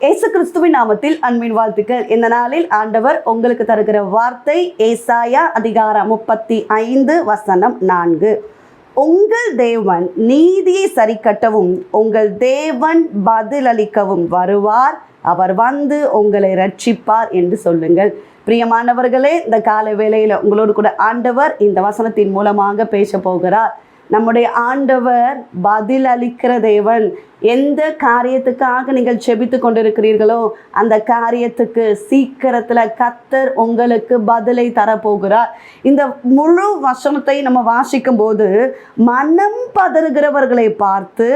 இயேசு கிறிஸ்துவின் நாமத்தில் அன்பின் வாழ்த்துக்கள். இந்த நாளில் ஆண்டவர் உங்களுக்கு தருகிற வார்த்தை ஏசாயா அதிகாரம் முப்பத்தி ஐந்து வசனம் நான்கு. உங்கள் தேவன் நீதியை சரிக்கட்டவும் உங்கள் தேவன் பதிலளிக்கவும் வருவார். அவர் வந்து உங்களை ரட்சிப்பார் என்று சொல்லுங்கள். பிரியமானவர்களே இந்த கால வேளையில் உங்களோடு கூட ஆண்டவர் இந்த வசனத்தின் மூலமாக பேச போகிறார். நம்முடைய ஆண்டவர் பதில் அளிக்கிற தேவன் எந்த காரியத்துக்காக நீங்கள் செபித்து கொண்டிருக்கிறீர்களோ அந்த காரியத்துக்கு சீக்கிரத்தில் கத்தர் உங்களுக்கு பதிலை தரப்போகிறார். இந்த முழு வசனத்தை நம்ம வாசிக்கும் போது மனம் பதறுகிறவர்களை பார்த்து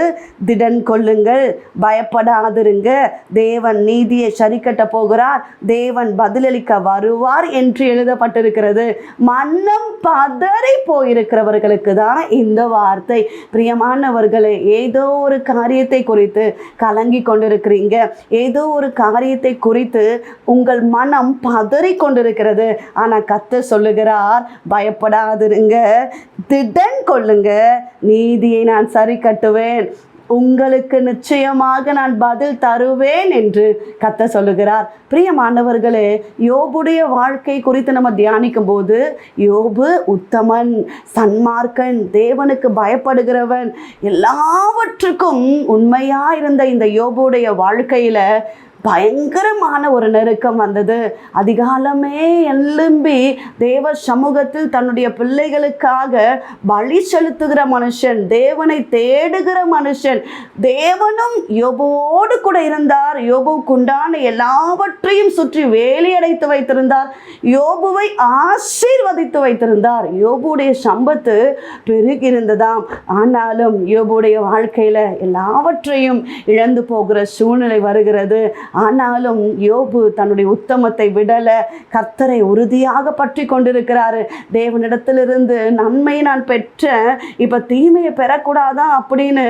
திடன் கொள்ளுங்கள் பயப்படாதிருங்க. தேவன் நீதியை சரிக்கட்ட போகிறார் தேவன் பதிலளிக்க வருவார் என்று எழுதப்பட்டிருக்கிறது. மனம் பதறி போயிருக்கிறவர்களுக்கு தான் இந்த வார்த்தை. பிரியமானவர்களே ஏதோ ஒரு காரியத்தை குறித்து கலங்கி கொண்டிருக்கிறீங்க. ஏதோ ஒரு காரியத்தை குறித்து உங்கள் மனம் பதறி கொண்டிருக்கிறது ஆனால் கத்த சொல்லுகிறார் பயப்படாதிருங்க திடன் கொள்ளுங்க நீதியை நான் சரி கட்டுவேன் உங்களுக்கு நிச்சயமாக நான் பதில் தருவேன் என்று கத்த சொல்லுகிறார். பிரியமானவர்களே யோபுடைய வாழ்க்கை குறித்து நம்ம தியானிக்கும் போது யோபு உத்தமன் சன்மார்க்கன் தேவனுக்கு பயப்படுகிறவன் எல்லாவற்றுக்கும் உண்மையாக இருந்த இந்த யோபுடைய வாழ்க்கையில் பயங்கரமான ஒரு நெருக்கம் வந்தது. அதிகாலமே எழும்பி தேவ சமூகத்தில் தன்னுடைய பிள்ளைகளுக்காக பலி செலுத்துகிற மனுஷன் தேவனை தேடுகிற மனுஷன் தேவனும் யோபுவோடு கூட இருந்தார். யோபுக்குண்டான எல்லாவற்றையும் சுற்றி வேலையடைத்து வைத்திருந்தார். யோபுவை ஆசீர்வதித்து வைத்திருந்தார். யோபுடைய சம்பத்து பெருகிருந்ததாம் ஆனாலும் யோபுடைய வாழ்க்கையில் எல்லாவற்றையும் இழந்து போகிற சூழ்நிலை வருகிறது. ஆனாலும் யோபு தன்னுடைய உத்தமத்தை விடலை. கர்த்தரை உறுதியாக பற்றி கொண்டிருக்கிறாரு. தேவனிடத்திலிருந்து நன்மையை நான் பெற்றேன் இப்போ தீமையை பெறக்கூடாதா அப்படின்னு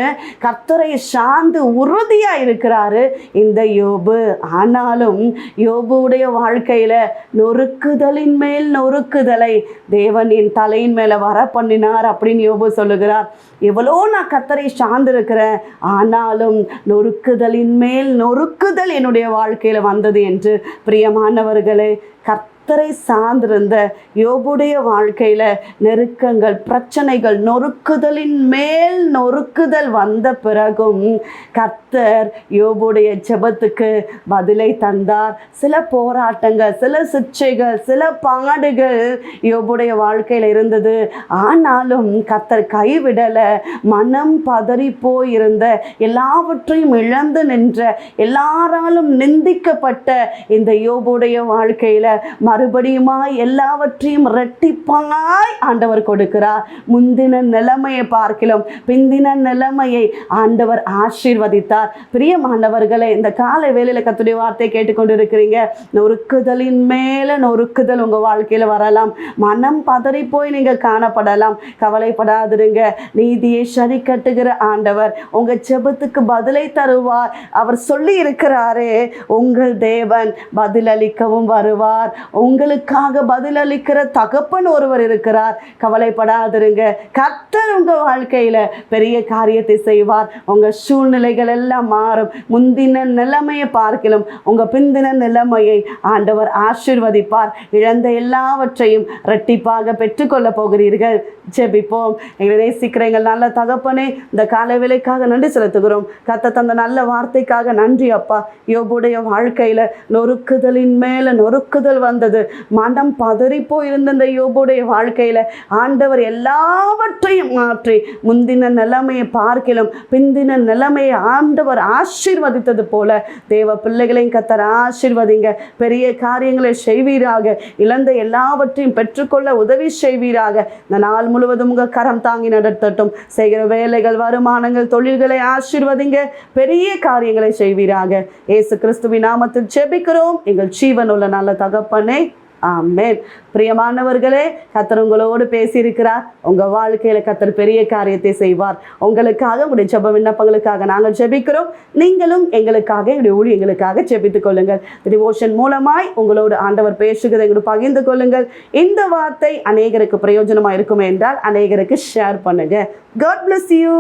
கர்த்தரை சார்ந்து உறுதியாக இருக்கிறாரு இந்த யோபு. ஆனாலும் யோபுடைய வாழ்க்கையில் நொறுக்குதலின் மேல் நொறுக்குதலை தேவன் என் தலையின் மேலே வர பண்ணினார் அப்படின்னு யோபு சொல்லுகிறார். எவ்வளோ நான் கர்த்தரை சார்ந்திருக்கிறேன். ஆனாலும் நொறுக்குதலின் மேல் நொறுக்குதல் என்னுடைய வாழ்க்கையில் வந்தது என்று பிரியமானவர்களே கர்த்தரை சார்ந்திருந்த யோபுடைய வாழ்க்கையில் நெருக்கங்கள் பிரச்சனைகள் நொறுக்குதலின் மேல் நொறுக்குதல் வந்த பிறகும் கர்த்தர் யோபுடைய ஜெபத்துக்கு பதிலை தந்தார். சில போராட்டங்கள் சில சிக்ஷைகள் சில பாடுகள் யோபுடைய வாழ்க்கையில் இருந்தது. ஆனாலும் கர்த்தர் கைவிடலை மனம் பதறி போயிருந்த எல்லாவற்றையும் இழந்து நின்ற எல்லாராலும் நிந்திக்கப்பட்ட இந்த யோபுடைய வாழ்க்கையில் மறுபடியுமா எல்லாவற்றையும் ரெட்டிப்பாய் ஆண்டவர் கொடுக்கிறார். முந்தின நிலைமையை பார்க்கலாம் பிந்தின நிலைமையை ஆண்டவர் ஆசீர்வதித்தார். பிரியமானவர்களே இந்த காலை வேலையில் கத்துடைய வார்த்தை கேட்டுக்கொண்டிருக்கிறீங்க. நொறுக்குதலின் மேலே நொறுக்குதல் உங்கள் வாழ்க்கையில் வரலாம். மனம் பதறி போய் நீங்கள் காணப்படலாம். கவலைப்படாதிருங்க. நீதியை சரி கட்டுகிற ஆண்டவர் உங்கள் செபத்துக்கு பதிலை தருவார். அவர் சொல்லி இருக்கிறாரே உங்கள் தேவன் பதிலளிக்கவும் வருவார். உங்களுக்காக பதிலளிக்கிற தகப்பன் ஒருவர் இருக்கிறார். கவலைப்படாதிருங்க. கத்தர் உங்கள் வாழ்க்கையில் பெரிய காரியத்தை செய்வார். உங்கள் சூழ்நிலைகள் எல்லாம் மாறும். முந்தின நிலைமையை பார்க்கலாம் உங்கள் பிந்தின நிலைமையை ஆண்டவர் ஆசீர்வதிப்பார். இழந்த எல்லாவற்றையும் இரட்டிப்பாக பெற்றுக்கொள்ள போகிறீர்கள். ஜெபிப்போம். எங்களை நேசிக்கிற எங்கள் நல்ல தகப்பனே இந்த கால வேலைக்காக நன்றி செலுத்துகிறோம். கத்த தந்த நல்ல வார்த்தைக்காக நன்றி அப்பா. யோபுடைய வாழ்க்கையில் நொறுக்குதலின் மேலே நொறுக்குதல் வந்தது. மனம் பதறி போயிருந்த இந்த யோபுடைய வாழ்க்கையில ஆண்டவர் எல்லாவற்றையும் மாற்றி முந்தின நிலைமையை பார்க்கலாம் பிந்தின நிலைமையை ஆண்டவர் ஆசீர்வதித்தது போல தேவ பிள்ளைகளையும் கத்தர் ஆசீர்வதிங்க. பெரிய காரியங்களை செய்வீராக. இழந்த எல்லாவற்றையும் பெற்றுக்கொள்ள உதவி செய்வீராக. இந்த நாள் முழுவதும் உங்கள் கரம் தாங்கி நடத்தட்டும். செய்கிற வேலைகள் வருமானங்கள் தொழில்களை ஆசீர்வதிங்க. பெரிய காரியங்களை செய்வீராக. ஏசு கிறிஸ்துவின் நாமத்தில் செபிக்கிறோம் எங்கள் ஜீவனுள்ள நல்ல தகப்பனே ஆமேன். பிரியமானவர்களே கத்தர் உங்களோடு பேசியிருக்கிறார். உங்கள் வாழ்க்கையில் கத்தர் பெரிய காரியத்தை செய்வார். உங்களுக்காக உங்களுடைய ஜப விண்ணப்பங்களுக்காக நாங்கள் ஜெபிக்கிறோம். நீங்களும் எங்களுக்காக எங்களுடைய ஊழியங்களுக்காக ஜெபித்துக் கொள்ளுங்கள். டிவோஷன் மூலமாய் உங்களோடு ஆண்டவர் பேசுகிறதை எங்களுக்கு பகிர்ந்து கொள்ளுங்கள். இந்த வார்த்தை அநேகருக்கு பிரயோஜனமாக இருக்குமே என்றால் அநேகருக்கு ஷேர் பண்ணுங்க. God bless you